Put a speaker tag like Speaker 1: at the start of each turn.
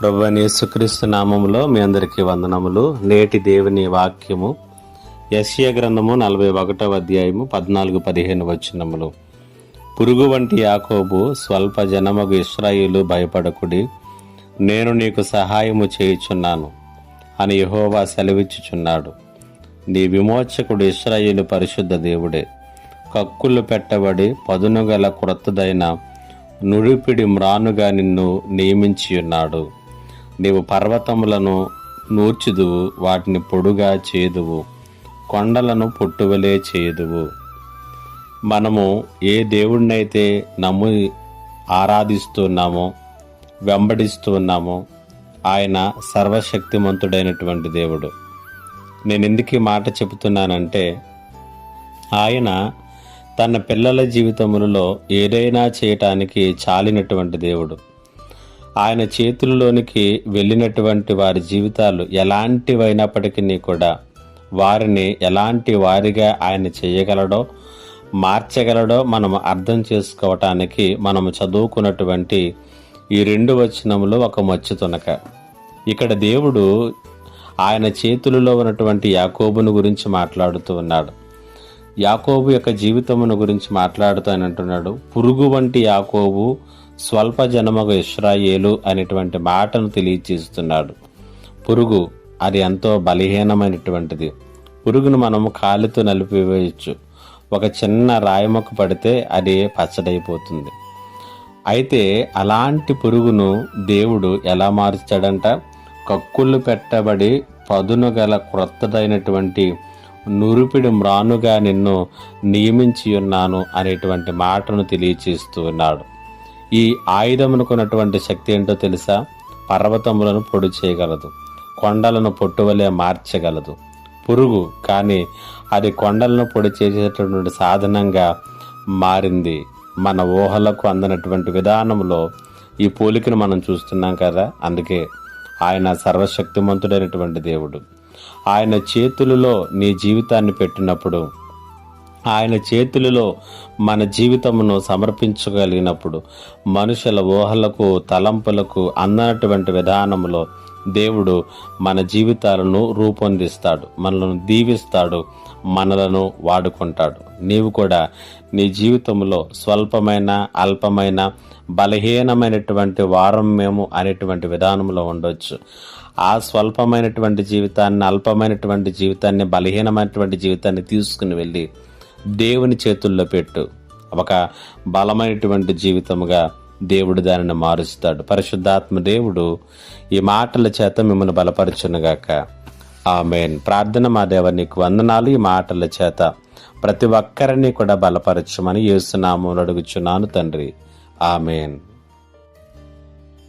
Speaker 1: ప్రభు యేసుక్రీస్తు నామములో మీ అందరికీ వందనములు. నేటి దేవుని వాక్యము యశ్య గ్రంథము నలభై ఒకటవ అధ్యాయము పద్నాలుగు పదిహేను వచనములు. పురుగు వంటి యాకోబు స్వల్ప జనముకు ఇస్రాయిలు భయపడకుడి నేను నీకు సహాయము చేయుచున్నాను అని యహోవా సెలవిచ్చుచున్నాడు. నీ విమోచకుడు ఇస్రాయిలు పరిశుద్ధ దేవుడే. కక్కులు పెట్టబడి పదునుగల క్రొత్తదైన నుడిపిడి మ్రానుగా నిన్ను నియమించి ఉన్నాడు నీవు పర్వతములను నూర్చుదువు వాటిని పొడుగా చేదువు కొండలను పొట్టువలే చేదువు. మనము ఏ దేవుడినైతే నమ్ము ఆరాధిస్తున్నామో వెంబడిస్తున్నామో ఆయన సర్వశక్తిమంతుడైనటువంటి దేవుడు. నేను ఎందుకు మాట చెబుతున్నానంటే ఆయన తన పిల్లల జీవితములలో ఏదైనా చేయటానికి చాలినటువంటి దేవుడు. ఆయన చేతుల్లోనికి వెళ్ళినటువంటి వారి జీవితాలు ఎలాంటివైనప్పటికీ కూడా వారిని ఎలాంటి వారిగా ఆయన చేయగలడో మార్చగలడో మనం అర్థం చేసుకోవటానికి మనము చదువుకున్నటువంటి ఈ రెండు వచనములు ఒక మచ్చుతునక ఇక్కడ దేవుడు ఆయన చేతులలో ఉన్నటువంటి యాకోబును గురించి మాట్లాడుతూ ఉన్నాడు. యాకోబు యొక్క జీవితమును గురించి మాట్లాడుతూ అని అంటున్నాడు. పురుగు వంటి యాకోబు స్వల్ప జనమగ ఇస్రాయేలు అనేటువంటి మాటను తెలియచేస్తున్నాడు. పురుగు అది ఎంతో బలహీనమైనటువంటిది. పురుగును మనము కాలితో నలిపివేయచ్చు. ఒక చిన్న రాయమొక్క పడితే అది పచ్చడైపోతుంది. అయితే అలాంటి పురుగును దేవుడు ఎలా మార్చాడంట? కక్కులు పెట్టబడి పదును గల క్రొత్తదైనటువంటి నురిపిడి మ్రానుగా నిన్ను నియమించి ఉన్నాను అనేటువంటి మాటను తెలియచేస్తూ ఉన్నాడు. ఈ ఆయుధమునుకున్నటువంటి శక్తి ఏంటో తెలుసా? పర్వతములను పొడి చేయగలదు. కొండలను పొట్టువలే మార్చగలదు. పురుగు కానీ అది కొండలను పొడి చేసేటటువంటి సాధనంగా మారింది. మన ఊహలకు అందనటువంటి విధానంలో ఈ పోలికను మనం చూస్తున్నాం కదా? అందుకే ఆయన సర్వశక్తిమంతుడైనటువంటి దేవుడు. ఆయన చేతులలో నీ జీవితాన్ని పెట్టినప్పుడు ఆయన చేతులలో మన జీవితమును సమర్పించగలిగినప్పుడు మనుషుల ఊహలకు తలంపులకు అందనటువంటి విధానంలో దేవుడు మన జీవితాలను రూపొందిస్తాడు మనలను దీవిస్తాడు మనలను వాడుకుంటాడు. నీవు కూడా నీ జీవితంలో స్వల్పమైన అల్పమైన బలహీనమైనటువంటి వారం మేము అనేటువంటి విధానంలో ఉండొచ్చు. ఆ స్వల్పమైనటువంటి జీవితాన్ని అల్పమైనటువంటి జీవితాన్ని బలహీనమైనటువంటి జీవితాన్ని తీసుకుని వెళ్ళి దేవుని చేతుల్లో పెట్టు. ఒక బలమైనటువంటి జీవితముగా దేవుడు దానిని మారుస్తాడు. పరిశుద్ధాత్మ దేవుడు ఈ మాటల చేత మిమ్మల్ని బలపరచునుగాక. ఆమెన్. ప్రార్థన మా దేవ నీకు వందనాలు. ఈ మాటల చేత ప్రతి ఒక్కరిని కూడా బలపరచమని యేసునామం అడుగుచున్నాను తండ్రి. ఆమెన్.